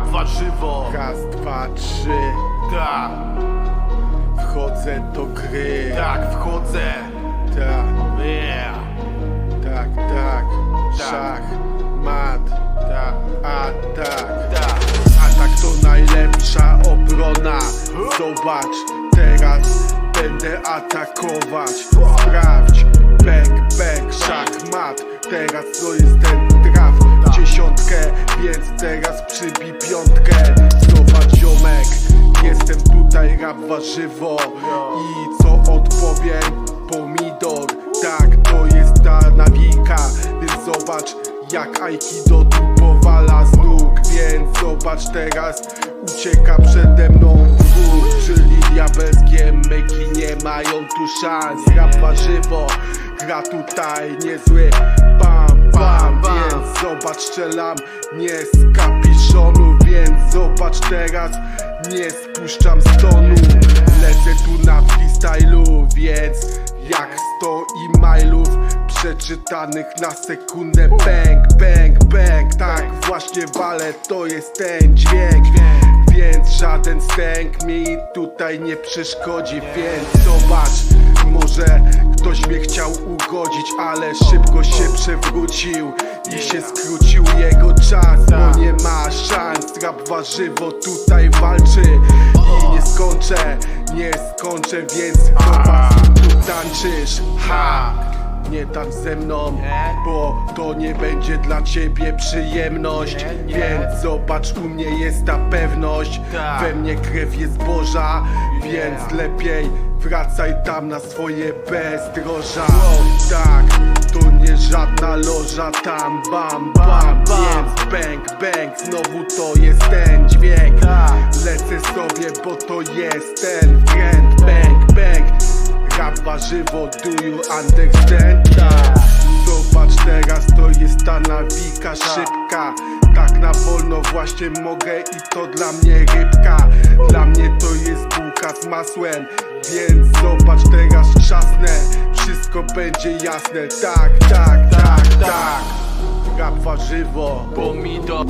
Rap warzywo Raz, dwa, trzy. Tak, Wchodzę do gry. Tak, wchodzę. Tak, Yeah. Tak, tak. Tak. Szach, mat. Tak, Atak tak. Atak to najlepsza obrona. Zobacz, teraz będę atakować. Sprawdź, bang, bang, szachmat Teraz to jest warzywo I co odpowiem? Pomidor, tak to jest ta nawika Więc zobacz jak Aikido tu powala z nóg. Więc zobacz teraz ucieka przede mną dwóch Czyli diabelskie myki nie mają tu szans. Rap warzywo gra tutaj niezły. Bam bam Więc zobacz strzelam. Nie z kapiszonu Więc teraz nie spuszczam z tonu Lecę tu na freestylu Więc jak 100 e-mailów przeczytanych na sekundę. Bang, bang, bang Tak właśnie walę, to jest ten dźwięk. Więc żaden stęk mi tutaj nie przeszkodzi Więc zobacz, może ktoś mnie chciał ugodzić Ale szybko się przewrócił i się skrócił jego czas warzywo tutaj walczy I nie skończę, nie skończę, więc zobacz tu tańczysz Ha! Nie tańcz ze mną, Nie. bo to nie będzie dla ciebie przyjemność Nie, nie. Więc zobacz, u mnie jest ta pewność Tak. We mnie krew jest Boża, więc lepiej wracaj tam na swoje bezdroża Tak, to nie żadna loża tam bam bam bam. Więc bang bang, znowu to jest ten dźwięk Tak. Warzywo, do you understand? Zobacz teraz, to jest ta nawika szybka. Tak na wolno właśnie mogę i to dla mnie rybka. Dla mnie to jest bułka z masłem Więc zobacz teraz trzasnę. Wszystko będzie jasne. Tak, tak, tak, tak. Rap warzywo Pomidor